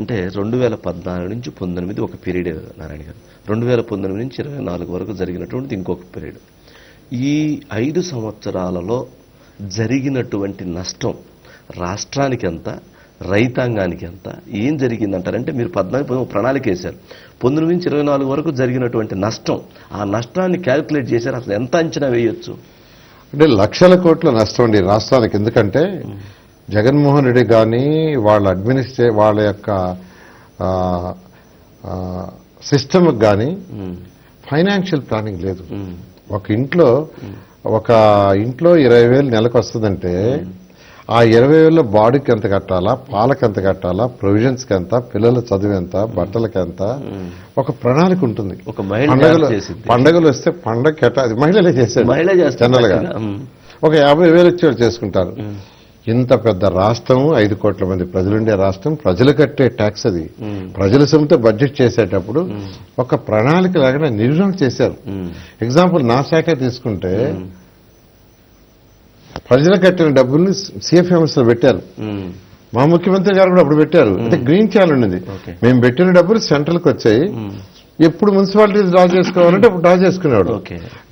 అంటే రెండు వేల పద్నాలుగు నుంచి పంతొమ్మిది ఒక పీరియడ్ నారాయణ గారు. రెండు వేల పంతొమ్మిది నుంచి ఇరవై నాలుగు వరకు జరిగినటువంటిది ఇంకొక పీరియడ్. ఈ ఐదు సంవత్సరాలలో జరిగినటువంటి నష్టం రాష్ట్రానికి ఎంత రైతాంగానికి ఎంత ఏం జరిగిందంటారంటే మీరు పద్నాలుగు ప్రణాళిక వేశారు. పంతొమ్మిది నుంచి ఇరవై నాలుగు వరకు జరిగినటువంటి నష్టం ఆ నష్టాన్ని క్యాల్కులేట్ చేశారు. అసలు ఎంత అంచనా వేయొచ్చు? అంటే లక్షల కోట్ల నష్టం అండి రాష్ట్రానికి. ఎందుకంటే జగన్మోహన్ రెడ్డి కానీ వాళ్ళ అడ్మినిస్ట్రే వాళ్ళ యొక్క సిస్టమ్ కానీ ఫైనాన్షియల్ ప్లానింగ్ లేదు. ఒక ఇంట్లో ఒక ఇంట్లో ఇరవై వేలు నెలకు వస్తుందంటే ఆ ఇరవై వేల బాడీకి ఎంత కట్టాలా పాలకి ఎంత కట్టాలా ప్రొవిజన్స్కి ఎంత పిల్లల చదువు ఎంత బట్టలకి ఎంత ఒక ప్రణాళిక ఉంటుంది. ఒక పండగలు. పండగలు వస్తే పండగ కేటా అది మహిళలే చేసేది. మహిళ చేస్తారు జనరల్గా ఉమ్, ఒక యాభై వేలు వచ్చి వాళ్ళు చేసుకుంటారు ఇంత పెద్ద రాష్ట్రం ఐదు కోట్ల మంది ప్రజలుండే రాష్ట్రం ప్రజలు కట్టే ట్యాక్స్ అది. ప్రజల సొంత బడ్జెట్ చేసేటప్పుడు ఒక ప్రణాళిక లాగా నిర్వహణ చేశారు. ఎగ్జాంపుల్ నా శాఖ తీసుకుంటే ప్రజలు కట్టిన డబ్బుల్ని సిఎఫ్ఎంఎస్లో పెట్టారు. మా ముఖ్యమంత్రి గారు కూడా అప్పుడు పెట్టారు. అంటే గ్రీన్ ఛానల్ ఉండింది ఓకే. మేము పెట్టిన డబ్బులు సెంట్రల్కి వచ్చాయి ఎప్పుడు మున్సిపాలిటీస్ డ్రా చేసుకోవాలంటే అప్పుడు డ్రా చేసుకునేవాడు.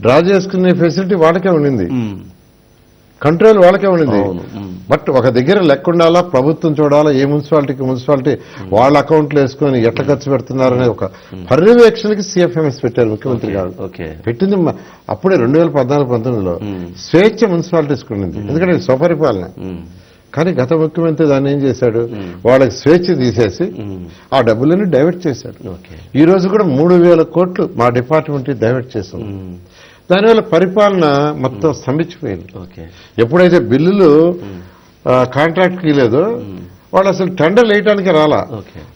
డ్రా చేసుకునే ఫెసిలిటీ వాళ్ళకే ఉండింది. కంట్రోల్ వాళ్ళకే ఉండింది బట్ ఒక దగ్గర లెక్క ఉండాలా ప్రభుత్వం చూడాలా ఏ మున్సిపాలిటీకి మున్సిపాలిటీ వాళ్ళ అకౌంట్లు వేసుకొని ఎట్లా ఖర్చు పెడుతున్నారనే ఒక పర్యవేక్షణకి సిఎఫ్ఎంఎస్ పెట్టారు ముఖ్యమంత్రి గారు. పెట్టింది అప్పుడే రెండు వేల పద్నాలుగు పంతొమ్మిదిలో స్వేచ్ఛ మున్సిపాలిటీస్కి ఉండింది ఎందుకంటే స్వపరిపాలన. కానీ గత ముఖ్యమంత్రి దాన్ని ఏం చేశాడు? వాళ్ళకి స్వేచ్ఛ తీసేసి ఆ డబ్బులని డైవర్ట్ చేశాడు. ఈ రోజు కూడా మూడు వేల కోట్లు మా డిపార్ట్మెంట్ డైవర్ట్ ఉమ్, దానివల్ల పరిపాలన మొత్తం స్తంభించిపోయింది. ఎప్పుడైతే బిల్లులు కాంట్రాక్ట్ లేదో వాళ్ళు అసలు టెండర్ వేయటానికి రాలా.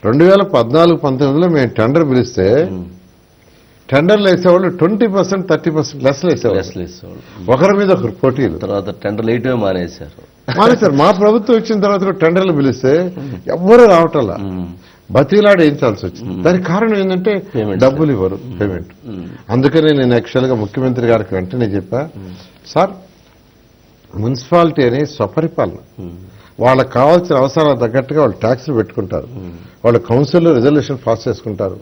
రెండు వేల పద్నాలుగు పంతొమ్మిదిలో మేము టెండర్ పిలిస్తే టెండర్లు వేసేవాళ్ళు twenty percent thirty percent less వేసేవాళ్ళు. ఒకరి మీద ఒకరు పోటీలు. తర్వాత టెండర్ వేయటమే మానేశారు. మానేశారు. మా ప్రభుత్వం వచ్చిన తర్వాత టెండర్లు పిలిస్తే ఎవ్వరూ రావటంలా ఉమ్, బతిలాడి వేయించాల్సి వచ్చింది? దానికి కారణం ఏంటంటే. డబ్బులు ఇవ్వరు పేమెంట్ అందుకనే నేను యాక్చువల్గా ముఖ్యమంత్రి గారికి వెంటనే చెప్పా సార్ మున్సిపాలిటీ అనేది స్వపరిపాలన. వాళ్ళకి కావాల్సిన అవసరాలకు తగ్గట్టుగా వాళ్ళు ట్యాక్స్లు పెట్టుకుంటారు. వాళ్ళు కౌన్సిల్లో రిజల్యూషన్ పాస్ చేసుకుంటారు.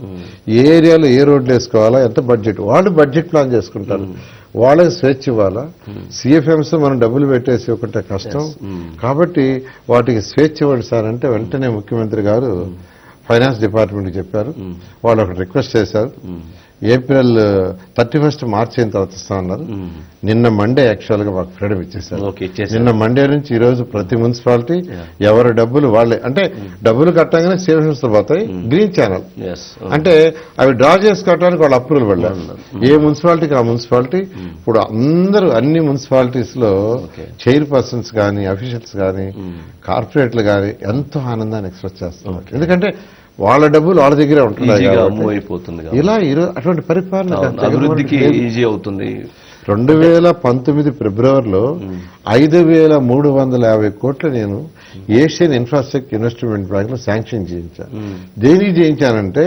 ఏ ఏరియాలో ఏ రోడ్లు వేసుకోవాలా ఎంత బడ్జెట్ వాళ్ళు బడ్జెట్ ప్లాన్ చేసుకుంటారు. వాళ్ళకి స్వేచ్ఛ ఇవ్వాలా? సిఎఫ్ఎంస్ మనం డబ్బులు పెట్టేసి ఒకటే కష్టం. కాబట్టి వాటికి స్వేచ్ఛ ఇవ్వండి సార్ అంటే వెంటనే ముఖ్యమంత్రి గారు ఫైనాన్స్ డిపార్ట్మెంట్కి చెప్పారు. వాళ్ళు ఒక రిక్వెస్ట్ చేశారు. ఏప్రిల్ థర్టీ ఫస్ట్ మార్చ్ అయిన తర్వాత ఇస్తామన్నారు ఉమ్, నిన్న మండే యాక్చువల్గా మాకు ఫ్రీడమ్ ఇచ్చేసారు నిన్న మండే నుంచి ఈ రోజు ప్రతి మున్సిపాలిటీ ఎవరి డబ్బులు వాళ్ళే. అంటే డబ్బులు కట్టగానే సేవింగ్స్ పోతాయి. గ్రీన్ ఛానల్ అంటే అవి డ్రా చేసుకోవడానికి వాళ్ళు అప్రూవల్ పడ్డారు ఏ మున్సిపాలిటీకి ఆ మున్సిపాలిటీ? ఇప్పుడు అందరూ అన్ని మున్సిపాలిటీస్లో. చైర్ పర్సన్స్ కానీ అఫీషియల్స్ కానీ కార్పొరేట్లు కానీ ఎంతో ఆనందాన్ని ఎక్స్ప్రెస్ చేస్తున్నారు. ఎందుకంటే వాళ్ళ డబ్బులు వాళ్ళ దగ్గరే కాబట్టి. ఇలా ఈరోజు అటువంటి పరిపాలన అభివృద్ధికి. ఈజీ అవుతుంది. రెండు వేల పంతొమ్మిది ఫిబ్రవరిలో ఐదు వేల మూడు వందల యాభై కోట్లు నేను ఏషియన్ ఇన్ఫ్రాస్ట్రక్చర్ ఇన్వెస్ట్మెంట్ బ్యాంక్లో శాంక్షన్ చేయించాను దేనికి చేయించానంటే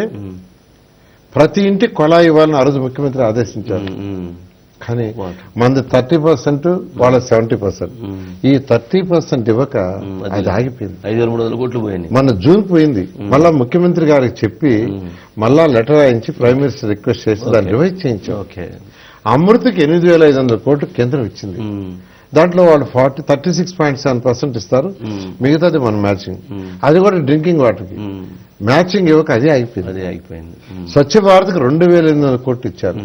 ప్రతి ఇంటి కొళాయి ఇవ్వాలని ఆ రోజు ముఖ్యమంత్రి ఆదేశించారు. కానీ. మనది థర్టీ పర్సెంట్ వాళ్ళ సెవెంటీ పర్సెంట్. ఉమ్, ఈ థర్టీ పర్సెంట్ ఇవ్వక ఉమ్, అది ఆగిపోయింది. ఐదు మూడు వందల కోట్లు పోయినాయి. మన జూన్ పోయింది. మళ్ళా ముఖ్యమంత్రి గారికి చెప్పి మళ్ళా లెటర్ రాయించి ప్రైమ్ మినిస్టర్ రిక్వెస్ట్ చేసి దాన్ని రివైజ్ చేయించాం. ఓకే అమృతకి ఎనిమిది వేల ఐదు వందల కోట్లు కేంద్రం ఇచ్చింది. దాంట్లో వాళ్ళు forty thirty six point seven percent ఇస్తారు. మిగతాది మన మ్యాచింగ్. అది కూడా డ్రింకింగ్ వాటర్కి. మ్యాచింగ్ ఇవ్వక అదే అయిపోయింది అదే ఆగిపోయింది. ఉమ్, స్వచ్ఛ భారత్కి రెండు వేల ఎనిమిది వందల కోట్లు ఇచ్చారు.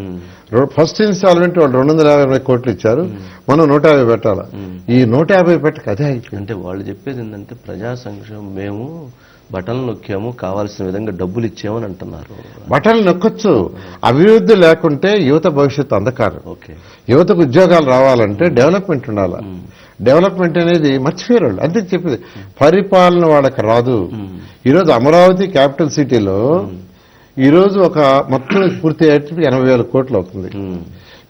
ఫస్ట్ ఇన్స్టాల్మెంట్ వాళ్ళు రెండు వందల యాభై కోట్లు ఇచ్చారు. మనం నూట యాభై పెట్టాలా? ఈ నూట యాభై పెట్టక అదే అయిపోయింది అంటే వాళ్ళు చెప్పేది ఏంటంటే ప్రజా సంక్షేమం మేము బటన్లు నొక్కాము కావాల్సిన విధంగా డబ్బులు ఇచ్చామని అంటున్నారు. బట్టలు నొక్కొచ్చు. అభివృద్ధి లేకుంటే యువత భవిష్యత్తు అంధకారం. ఓకే. యువతకు ఉద్యోగాలు రావాలంటే డెవలప్మెంట్ ఉండాలి? డెవలప్మెంట్ అనేది మర్చిపోయారు వాళ్ళు అంతే చెప్పింది. పరిపాలన వాళ్ళకి రాదు. ఈరోజు అమరావతి క్యాపిటల్ సిటీలో ఈరోజు ఒక మొత్తం పూర్తి అయ్యేటికి ఎనభై వేల కోట్లు అవుతుంది.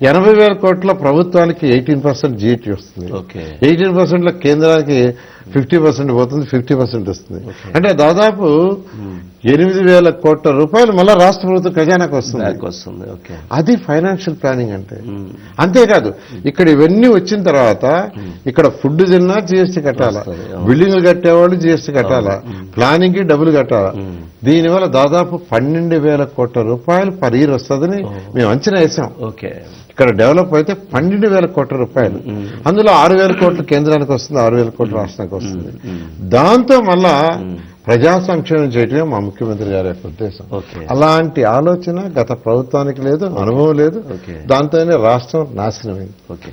ఎనభై వేల కోట్ల ప్రభుత్వానికి ఎయిటీన్ పర్సెంట్ జీఎటీ వస్తుంది. ఓకే. ఎయిటీన్ పర్సెంట్లో కేంద్రానికి ఫిఫ్టీ పర్సెంట్ పోతుంది ఫిఫ్టీ పర్సెంట్ వస్తుంది. అంటే దాదాపు ఎనిమిది వేల కోట్ల రూపాయలు మళ్ళీ రాష్ట్ర ప్రభుత్వ ఖజానాకు వస్తుంది. అది ఫైనాన్షియల్ ప్లానింగ్ అంటే. ఉమ్. అంతేకాదు ఇక్కడ ఇవన్నీ వచ్చిన తర్వాత ఇక్కడ ఫుడ్ తిన్నా జిఎస్టీ కట్టాలా. బిల్డింగ్లు కట్టేవాళ్ళు జిఎస్టీ కట్టాలా? ప్లానింగ్కి డబ్బులు కట్టాలా? దీనివల్ల దాదాపు పన్నెండు వేల కోట్ల రూపాయలు పర్ ఇయర్ వస్తుందని మేము అంచనా వేసాం. ఓకే. ఇక్కడ డెవలప్ అయితే పన్నెండు వేల కోట్ల రూపాయలు. అందులో ఆరు వేల కోట్లు కేంద్రానికి వస్తుంది ఆరు వేల కోట్లు రాష్ట్రానికి వస్తుంది. దాంతో మళ్ళా ప్రజా సంక్షేమం చేయటమే మా ముఖ్యమంత్రి గారి యొక్క ఉద్దేశం. అలాంటి ఆలోచన గత ప్రభుత్వానికి లేదు అనుభవం లేదు. దాంతోనే రాష్ట్రం నాశనమైంది. ఓకే.